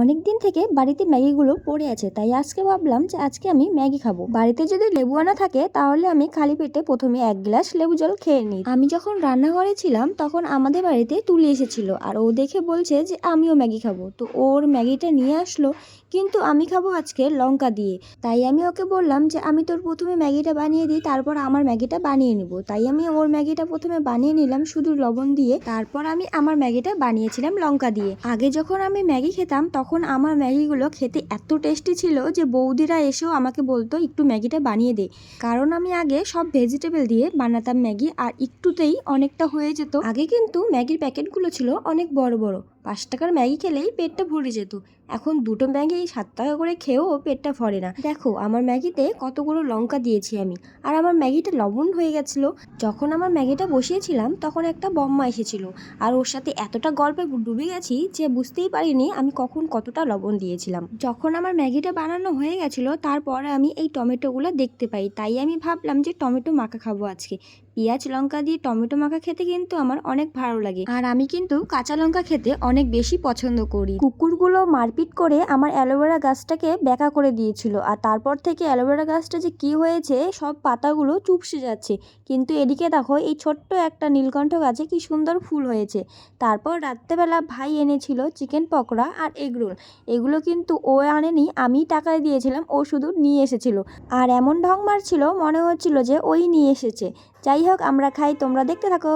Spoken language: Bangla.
অনেক দিন থেকে বাড়িতে ম্যাগিগুলো পড়ে আছে, তাই আজকে ভাবলাম যে আজকে আমি ম্যাগি খাব। বাড়িতে যদি লেবু আনা থাকে, তাহলে আমি খালি পেটে প্রথমে এক গ্লাস লেবু জল খেয়ে নিই। আমি যখন রান্নাঘরে ছিলাম, তখন আমাদের বাড়িতে তুলি এসেছিল, আর ও দেখে বলছে যে আমিও ম্যাগি খাব। তো ওর ম্যাগিটা নিয়ে আসলো, কিন্তু আমি খাব আজকে লঙ্কা দিয়ে। তাই আমি ওকে বললাম যে, আমি তোর প্রথমে ম্যাগিটা বানিয়ে দিই, তারপর আমার ম্যাগিটা বানিয়ে নিব। তাই আমি ওর ম্যাগিটা প্রথমে বানিয়ে নিলাম শুধু লবণ দিয়ে, তারপর আমি আমার ম্যাগিটা বানিয়েছিলাম লঙ্কা দিয়ে। আগে যখন আমি ম্যাগি খেতাম তখন আমার ম্যাগিগুলো খেতে এত টেস্টি ছিল যে বৌদিরা এসেও আমাকে বলতো, একটু ম্যাগিটা বানিয়ে দে। কারণ আমি আগে সব ভেজিটেবল দিয়ে বানাতাম ম্যাগি, আর একটুতেই অনেকটা হয়ে যেত। আগে কিন্তু ম্যাগির প্যাকেটগুলো ছিল অনেক বড় বড়। পাঁচ টাকার ম্যাগি খেলেই পেটটা ভরে যেত। এখন দুটো ম্যাগি সাত টাকা করে খেয়েও পেটটা ভরে না। দেখো, আমার ম্যাগিতে কতগুলো লঙ্কা দিয়েছি আমি, আর আমার ম্যাগিটা লবণ হয়ে গেছিল। যখন আমার ম্যাগিটা বসিয়েছিলাম, তখন একটা বম্মা এসেছিল, আর ওর সাথে এতটা গল্পে ডুবে গেছি যে বুঝতেই পারিনি আমি কখন কতটা লবণ দিয়েছিলাম। যখন আমার ম্যাগিটা বানানো হয়ে গেছিল, তারপরে আমি এই টমেটোগুলো দেখতে পাই। তাই আমি ভাবলাম যে টমেটো মাখা খাব আজকে। পেঁয়াজ লঙ্কা দিয়ে টমেটো মাখা খেতে কিন্তু আমার অনেক ভালো লাগে। আর আমি কিন্তু কাঁচা লঙ্কা খেতে অনেক বেশি পছন্দ করি। কুকুরগুলো মারপিট করে আমার অ্যালোভেরা গাছটাকে বেঁকা করে দিয়েছিল আর তারপর থেকে অ্যালোভেরা গাছটা যে কি হয়েছে সব পাতাগুলো চুপসে যাচ্ছে। কিন্তু এদিকে দেখো এই ছোট্ট একটা নীলকণ্ঠ গাছে কি সুন্দর ফুল হয়েছে। তারপর রাত্রেবেলা ভাই এনেছিল চিকেন পকোড়া আর এগরোল এগুলো কিন্তু ও আনেনি আমি টাকা দিয়েছিলাম ও শুধু নিয়ে এসেছিল। আর এমন ঢং মারছিল মনে হচ্ছিল যে ওই নিয়ে এসেছে। যাই হোক আমরা খাই তোমরা দেখতে থাকো।